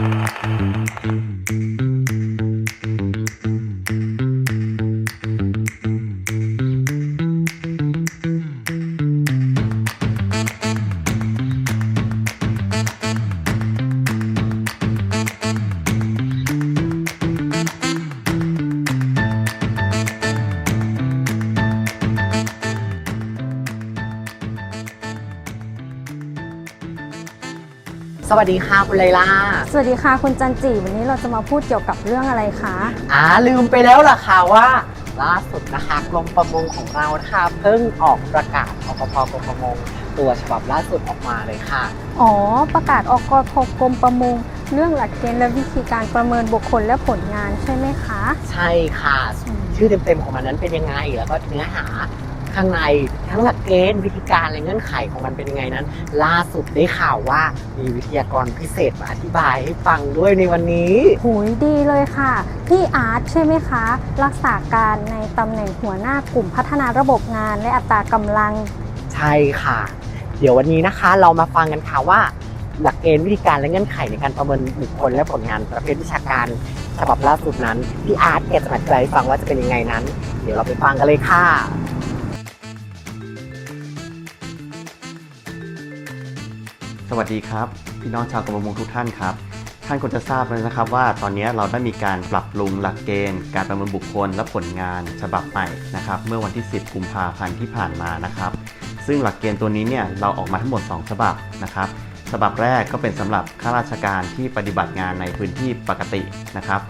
음, 음, 음, 음, 음, 음. สวัสดีค่ะคุณไลล่า สวัสดีค่ะคุณจันจีวันนี้เราจะมาพูดเกี่ยวกับเรื่องอะไรคะอ่าลืมไปแล้วล่ะค่ะว่าล่าสุดนะคะกรมประมงของเรานะคะเพิ่งออกประกาศอกพกรมประมง ตัวฉบับล่าสุดออกมาเลยค่ะ อ๋อ ประกาศออกกทกรมประมง เรื่องหลักเกณฑ์และวิธีการประเมินบุคคลและผลงานใช่ไหมคะ ใช่ค่ะ ชื่อเต็มๆของมันนั้นเป็นยังไงแล้วก็เนื้อหา ข้างในทั้งหลักเกณฑ์วิธีการและเงื่อนไขของมันเป็นยังไงนั้น ล่าสุดได้ข่าวว่ามีวิทยากรพิเศษมาอธิบายให้ฟังด้วยในวันนี้โหยดีเลยค่ะ พี่อาร์ตใช่ไหมคะ รักษาการในตำแหน่งหัวหน้ากลุ่มพัฒนาระบบงานและอัตรากำลัง ใช่ค่ะ เดี๋ยววันนี้นะคะ เรามาฟังกันค่ะว่า หลักเกณฑ์วิธีการและเงื่อนไขในการประเมินบุคคลและผลงานประเภทวิชาการฉบับล่าสุดนั้นพี่อาร์ตแกจะมาอธิบายให้ฟังว่าจะเป็นยังไงนั้น เดี๋ยวเราไปฟังกันเลยค่ะ สวัสดีครับ พี่น้องชาวกรมประมงทุกท่านครับ ท่านคงจะทราบแล้วนะครับว่าตอนนี้เราได้มีการปรับปรุงหลักเกณฑ์ การประเมินบุคคลและผลงานฉบับใหม่นะครับเมื่อวันที่ 10 กุมภาพันธ์ที่ผ่านมานะครับ ซึ่งหลักเกณฑ์ตัวนี้เนี่ยเราออกมาทั้งหมด 2 ฉบับนะครับฉบับแรกก็เป็นสำหรับข้าราชการที่ปฏิบัติงานในพื้นที่ปกตินะครับ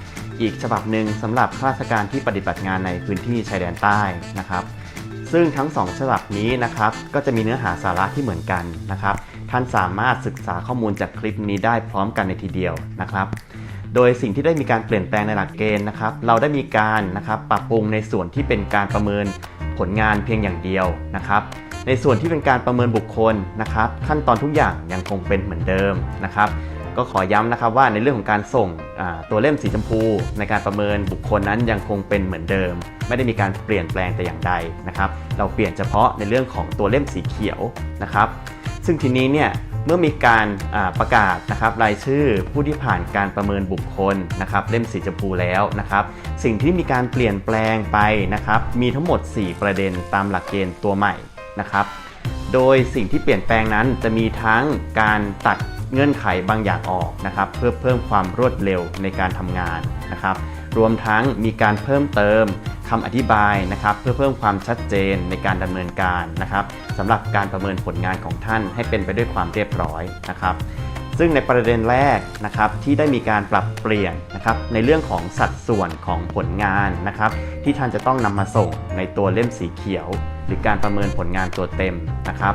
อีกฉบับหนึ่งสำหรับข้าราชการที่ปฏิบัติงานในพื้นที่ชายแดนใต้นะครับ ซึ่งทั้ง 2 ฉบับนี้นะครับก็จะมีเนื้อหาสาระที่เหมือนกันนะครับ ท่านสามารถศึกษาข้อมูลจากคลิปนี้ได้พร้อมกันในทีเดียวนะครับ โดยสิ่งที่ได้มีการเปลี่ยนแปลงในหลักเกณฑ์นะครับ เราได้มีการนะครับปรับปรุงในส่วนที่เป็นการประเมินผลงานเพียงอย่างเดียวนะครับในส่วนที่เป็นการประเมินบุคคลนะครับ ขั้นตอนทุกอย่างยังคงเป็นเหมือนเดิมนะครับ ก็ขอย้ำนะครับว่าในเรื่องของการส่งตัวเล่มสีชมพู ในการประเมินบุคคลนั้นยังคงเป็นเหมือนเดิม ไม่ได้มีการเปลี่ยนแปลงแต่อย่างใดนะครับ เราเปลี่ยนเฉพาะในเรื่องของตัวเล่มสีเขียวนะครับ ซึ่งทีนี้เนี่ยเมื่อมีการประกาศนะครับรายชื่อผู้ที่ผ่านการประเมินบุคคลนะครับเล่มสีชมพูแล้วนะครับสิ่งที่มีการเปลี่ยนแปลงไปนะครับมีทั้งหมด 4 ประเด็นตามหลักเกณฑ์ตัวใหม่นะครับโดยสิ่งที่เปลี่ยนแปลงนั้นจะมีทั้งการตัดเงื่อนไขบางอย่างออกนะครับเพื่อเพิ่มความรวดเร็วในการทำงานนะครับ รวมทั้งมีการเพิ่มเติมคำอธิบายนะครับ เพื่อเพิ่มความชัดเจนในการดำเนินการนะครับสำหรับการประเมินผลงานของท่านให้เป็นไปด้วยความเรียบร้อยนะครับซึ่งในประเด็นแรกนะครับที่ได้มีการปรับเปลี่ยนนะครับในเรื่องของสัดส่วนของผลงานนะครับ ที่ท่านจะต้องนำมาส่งในตัวเล่มสีเขียว หรือการประเมินผลงานตัวเต็มนะครับ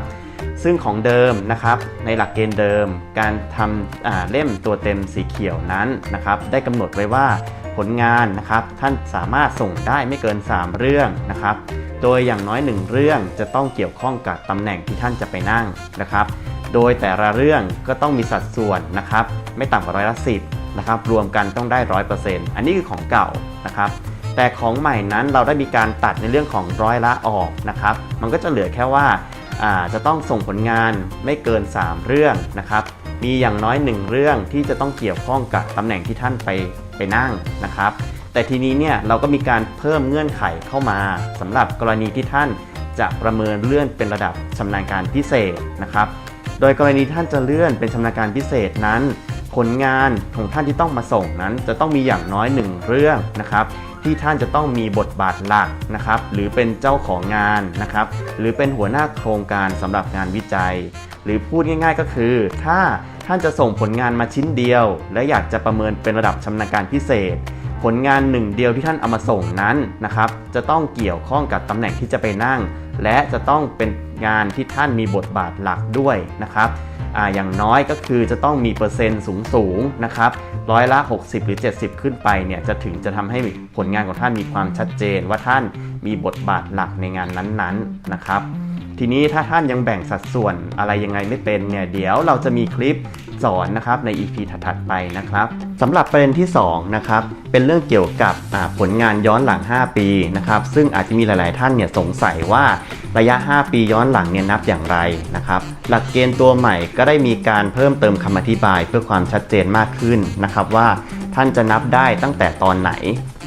ซึ่งของเดิมนะครับในหลักเกณฑ์เดิม การทำเล่มตัวเต็มสีเขียวนั้นนะครับ ได้กำหนดไว้ว่า ผลงานนะครับ ท่านสามารถส่งได้ไม่เกิน 3 เรื่องนะครับ โดยอย่างน้อย 1 เรื่องจะต้องเกี่ยวข้องกับตำแหน่งที่ท่านจะไปนั่งนะครับ โดยแต่ละเรื่องก็ต้องมีสัดส่วนนะครับ ไม่ต่ำกว่าร้อยละสิบนะครับรวมกันต้องได้ร้อยเปอร์เซ็นต์อันนี้คือของเก่านะครับแต่ของใหม่นั้นเราได้มีการตัดในเรื่องของร้อยละออกนะครับ มันก็จะเหลือแค่ว่าอ่าจะต้องส่งผลงานไม่เกิน 3 เรื่องนะครับ มีอย่างน้อย 1 เรื่องที่จะต้องเกี่ยวข้องกับตำแหน่งที่ท่านไป ไปนั่งนะครับ แต่ทีนี้เนี่ยเราก็มีการเพิ่มเงื่อนไขเข้ามาสำหรับกรณีที่ท่านจะประเมินเลื่อนเป็นระดับชำนาญการพิเศษนะครับ โดยกรณีท่านจะเลื่อนเป็นชำนาญการพิเศษนั้น ผลงานของท่านที่ต้องมาส่งนั้น จะต้องมีอย่างน้อยหนึ่งเรื่องนะครับที่ท่านจะต้องมีบทบาทหลักนะครับ หรือเป็นเจ้าของงานนะครับ หรือเป็นหัวหน้าโครงการสำหรับงานวิจัย หรือพูดง่าย ๆ ก็คือ ถ้า ท่านจะส่งผลงานมาชิ้นเดียว และอยากจะประเมินเป็นระดับชำนาญการพิเศษ ผลงานหนึ่งเดียวที่ท่านเอามาส่งนั้นนะครับจะต้องเกี่ยวข้องกับตำแหน่งที่จะไปนั่ง และจะต้องเป็นงานที่ท่านมีบทบาทหลักด้วยนะครับออย่างน้อยก็คือจะต้องมีเปอร์เซ็นต์สูงสูงๆนะครับร้อยละ 60 หรือ 70 ขึ้นไปเนี่ยจะถึงจะทำให้ผลงานของท่านมีความชัดเจน ว่าท่านมีบทบาทหลักในงานนั้นๆนะครับ ทีนี้ถ้าท่านยังแบ่งสัดส่วนอะไรยังไงไม่เป็นเนี่ยเดี๋ยวเราจะมีคลิปสอนนะครับใน EP ถัดๆไปนะครับสำหรับประเด็นที่2นะครับเป็นเรื่องเกี่ยวกับผลงานย้อนหลัง 5 ปีนะครับซึ่งอาจจะมีหลาย ๆ ท่านเนี่ยสงสัยว่าระยะ 5 ปีย้อนหลังเนี่ยนับอย่างไรนะครับหลักเกณฑ์ตัวใหม่ก็ได้มีการเพิ่มเติมคำอธิบายเพื่อความชัดเจนมากขึ้นนะครับว่าท่านจะนับได้ตั้งแต่ตอนไหน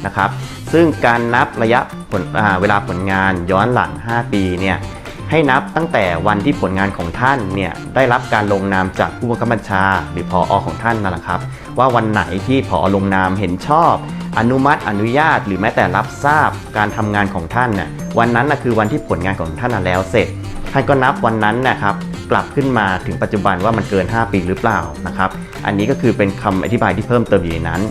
นะครับซึ่งการนับระยะเวลาผลงานย้อนหลัง 5 ปีเนี่ย ให้นับตั้งแต่วันที่ผลงานของท่านเนี่ยได้รับการลงนามจากผู้บังคับบัญชา หรือพออของท่านนั่นแหละครับ ว่าวันไหนที่พอลงนามเห็นชอบ อนุมัติอนุญาต หรือแม้แต่รับทราบการทำงานของท่านน่ะวันนั้นนะคือวันที่ผลงานของท่านแล้วเสร็จ ท่านก็นับวันนั้นนะครับกลับขึ้นมาถึงปัจจุบันว่ามันเกิน 5 ปีหรือเปล่านะครับ อันนี้ก็คือเป็นคำอธิบายที่เพิ่มเติมอยู่ในนั้น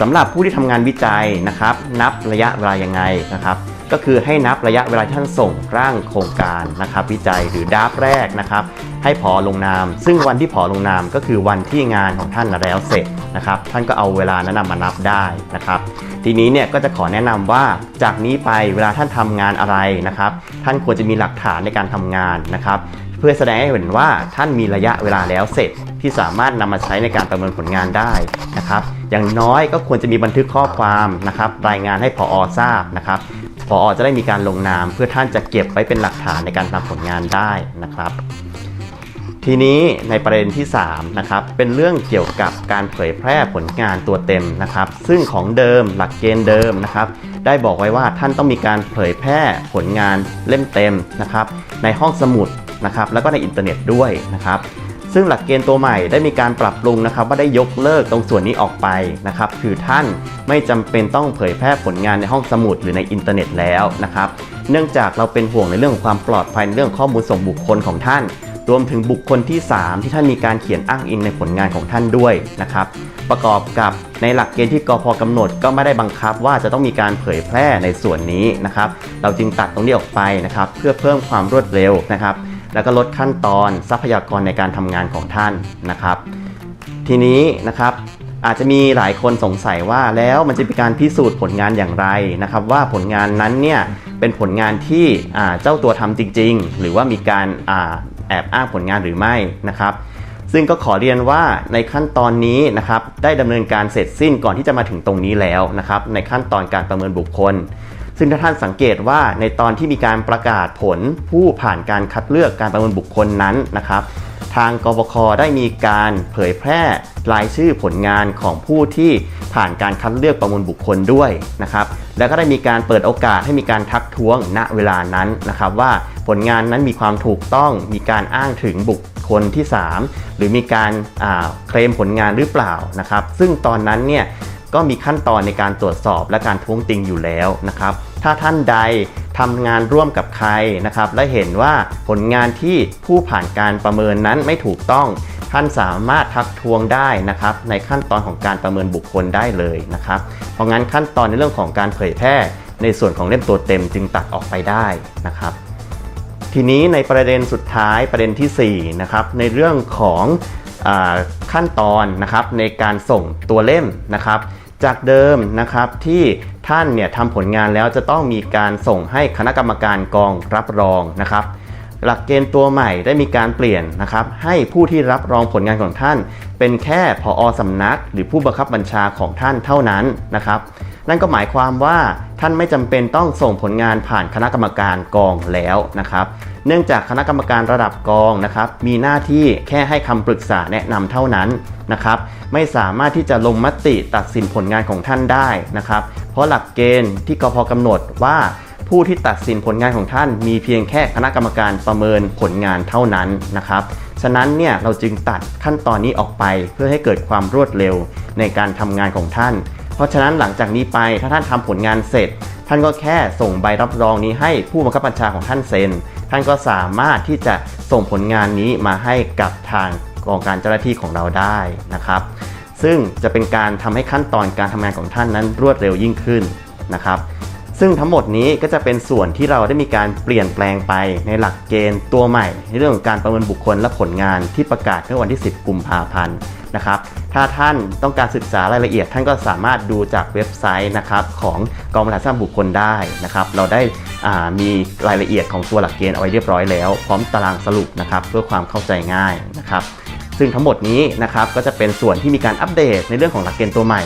สำหรับผู้ที่ทำงานวิจัยนะครับ นับระยะเวลายังไงนะครับ ก็คือให้นับระยะเวลาท่านส่งร่างโครงการนะครับวิจัยหรือดราฟแรกนะครับให้พอลงนาม ซึ่งวันที่พอลงนามก็คือวันที่งานของท่านแล้วเสร็จนะครับ ท่านก็เอาเวลานั้นนะมานับได้นะครับ ทีนี้เนี่ยก็จะขอแนะนำว่าจากนี้ไปเวลาท่านทำงานอะไรนะครับ ท่านควรจะมีหลักฐานในการทำงานนะครับ เพื่อแสดงให้เห็นว่าท่านมีระยะเวลาแล้วเสร็จที่สามารถนำมาใช้ในการประเมินผลงานได้นะครับ อย่างน้อยก็ควรจะมีบันทึกข้อความนะครับ รายงานให้พออทราบนะครับ พออจะได้มีการลงนาม เพื่อท่านจะเก็บไว้เป็นหลักฐานในการทำผลงานได้นะครับ ทีนี้ในประเด็นที่3นะครับเป็นเรื่องเกี่ยวกับการเผยแพร่ผลงานตัวเต็มนะครับ ซึ่งของเดิมหลักเกณฑ์เดิมนะครับ ได้บอกไว้ว่าท่านต้องมีการเผยแพร่ผลงานเล่มเต็มนะครับ ในห้องสมุดนะครับ แล้วก็ในอินเทอร์เน็ตด้วยนะครับ ซึ่งหลักเกณฑ์ตัวใหม่ได้มีการปรับปรุงนะครับว่าได้ยกเลิกตรงส่วนนี้ออกไปนะครับคือท่านไม่จำเป็นต้องเผยแพร่ผลงานในห้องสมุดหรือในอินเทอร์เน็ตแล้วนะครับเนื่องจากเราเป็นห่วงในเรื่องของความปลอดภัยในเรื่องข้อมูลส่วนบุคคลของท่าน รวมถึงบุคคลที่ 3 ที่ท่านมีการเขียนอ้างอิงในผลงานของท่านด้วยนะครับประกอบกับในหลักเกณฑ์ที่กพกำหนดก็ไม่ได้บังคับว่าจะต้องมีการเผยแพร่ในส่วนนี้นะครับเราจึงตัดตรงนี้ออกไปนะครับเพื่อเพิ่มความรวดเร็วนะครับ แล้วก็ลดขั้นตอนทรัพยากรในการทำงานของท่านนะครับ ทีนี้นะครับอาจจะมีหลายคนสงสัยว่าแล้วมันจะมีการพิสูจน์ผลงานอย่างไรนะครับ ว่าผลงานนั้นเนี่ยเป็นผลงานที่เจ้าตัวทำจริง ๆ หรือว่ามีการอาแอบอ้างผลงานหรือไม่นะครับ ซึ่งก็ขอเรียนว่าในขั้นตอนนี้นะครับได้ดำเนินการเสร็จสิ้นก่อนที่จะมาถึงตรงนี้แล้วนะครับในขั้นตอนการประเมินบุคคล ซึ่งถ้าท่านสังเกตว่าในตอนที่มีการประกาศผลผู้ผ่านการคัดเลือกการประเมินบุคคลนั้นนะครับ ทางกบคได้มีการเผยแพร่รายชื่อผลงานของผู้ที่ผ่านการคัดเลือกประมวลบุคคลด้วยนะครับ แล้วก็ได้มีการเปิดโอกาสให้มีการทักท้วงณเวลานั้นนะครับ ว่าผลงานนั้นมีความถูกต้องมีการอ้างถึงบุคคลที่ 3 หรือมีการอ่าเคลมผลงานหรือเปล่านะครับ ซึ่งตอนนั้นเนี่ย ก็มีขั้นตอนในการตรวจสอบและการท้วงติงอยู่แล้วนะครับ ถ้าท่านใดทำงานร่วมกับใครนะครับ และเห็นว่าผลงานที่ผู้ผ่านการประเมินนั้นไม่ถูกต้อง ท่านสามารถทักท้วงได้นะครับ ในขั้นตอนของการประเมินบุคคลได้เลยนะครับ เพราะงั้นขั้นตอนในเรื่องของการเผยแพร่ ในส่วนของเล่มตัวเต็มจึงตัดออกไปได้นะครับทีนี้ในประเด็นสุดท้ายประเด็นที่4นะครับในเรื่องของอขั้นตอนนะครับในการส่งตัวเล่มนะครับ จากเดิมนะครับที่ท่านเนี่ยทำผลงานแล้วจะต้องมีการส่งให้คณะกรรมการกองรับรองนะครับหลักเกณฑ์ตัวใหม่ได้มีการเปลี่ยนนะครับให้ผู้ที่รับรองผลงานของท่าน เป็นแค่ผอสำนัก หรือผู้บังคับบัญชาของท่านเท่านั้นนะครับ นั่นก็หมายความว่าท่านไม่จำเป็นต้องส่งผลงานผ่านคณะกรรมการกองแล้วนะครับ เนื่องจากคณะกรรมการระดับกองนะครับ มีหน้าที่แค่ให้คำปรึกษาแนะนำเท่านั้นนะครับ ไม่สามารถที่จะลงมติตัดสินผลงานของท่านได้นะครับ เพราะหลักเกณฑ์ที่กพกำหนดว่าผู้ที่ตัดสินผลงานของท่าน มีเพียงแค่คณะกรรมการประเมินผลงานเท่านั้นนะครับ ฉะนั้นเนี่ยเราจึงตัดขั้นตอนนี้ออกไปเพื่อให้เกิดความรวดเร็วในการทำงานของท่าน เพราะฉะนั้นหลังจากนี้ไปถ้าท่านทำผลงานเสร็จ ท่านก็แค่ส่งใบรับรองนี้ให้ผู้บังคับบัญชาของท่านเซ็น ท่านก็สามารถที่จะส่งผลงานนี้มาให้กับทางกองการเจ้าหน้าที่ของเราได้นะครับ ซึ่งจะเป็นการทำให้ขั้นตอนการทำงานของท่านนั้นรวดเร็วยิ่งขึ้นนะครับ ซึ่งทั้งหมดนี้ก็จะเป็นส่วนที่เราได้มีการเปลี่ยนแปลงไปในหลักเกณฑ์ตัวใหม่ ในเรื่องของการประเมินบุคคลและผลงานที่ประกาศเมื่อวันที่ 10 กุมภาพันธ์นะครับ ถ้าท่านต้องการศึกษารายละเอียด ท่านก็สามารถดูจากเว็บไซต์นะครับของกองบริหารทรัพย์บุคคลได้นะครับ เราได้ามีรายละเอียดของตัวหลักเกณฑ์เอาไว้เรียบร้อยแล้ว พร้อมตารางสรุปนะครับเพื่อความเข้าใจง่ายนะครับซึ่งทั้งหมดนี้นะครับก็จะเป็นส่วนที่มีการอัปเดตในเรื่องของหลักเกณฑ์ตัวใหม่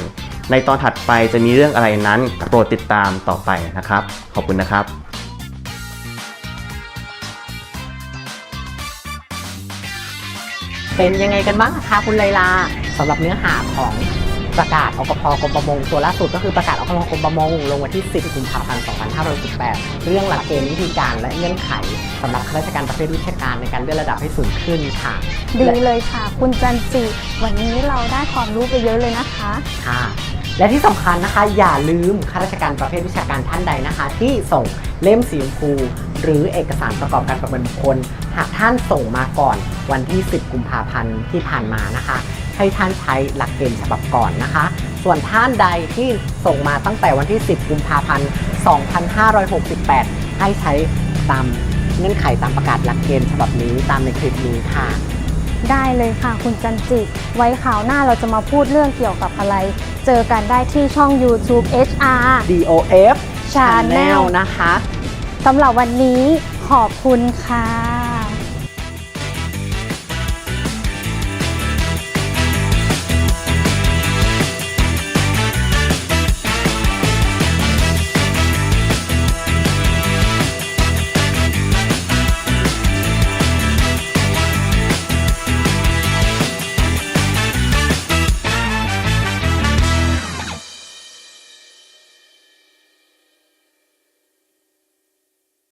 ในตอนถัดไปจะมีเรื่องอะไรนั้นโปรดติดตามต่อไปนะครับ ขอบคุณนะครับเป็นยังไงกันบ้างคะคุณไลลาสำหรับเนื้อหาของประกาศอกพกรมประมงตัวล่าสุดก็คือประกาศอกพกรมประมงลงวันที่ 10 กุมภาพันธ์ 2518 เรื่องหลักเกณฑ์วิธีการและเงื่อนไขสำหรับข้าราชการประเภทวิชาการในการเลื่อนระดับให้สูงขึ้นค่ะ ดีเลยค่ะ คุณจันจิวันนี้เราได้ความรู้ไปเยอะเลยนะคะค่ะ และที่สำคัญนะคะ อย่าลืมข้าราชการประเภทวิชาการท่านใดนะคะ ที่ส่งเล่มสีชมพูหรือเอกสารประกอบการประเมินบุคคล หากท่านส่งมาก่อนวันที่ 10 กุมภาพันธ์ที่ผ่านมานะคะ ให้ท่านใช้หลักเกณฑ์ฉบับก่อนนะคะ ส่วนท่านใดที่ส่งมาตั้งแต่วันที่ 10 กุมภาพันธ์ 2568 ให้ใช้ตามเงื่อนไขตามประกาศหลักเกณฑ์ฉบับนี้ตามในคลิปนี้ค่ะ ได้เลยค่ะคุณจันจิ ไว้ข่าวหน้าเราจะมาพูดเรื่องเกี่ยวกับอะไร เจอกันได้ที่ช่อง YouTube HR DOF Channel นะคะ สำหรับวันนี้ขอบคุณค่ะ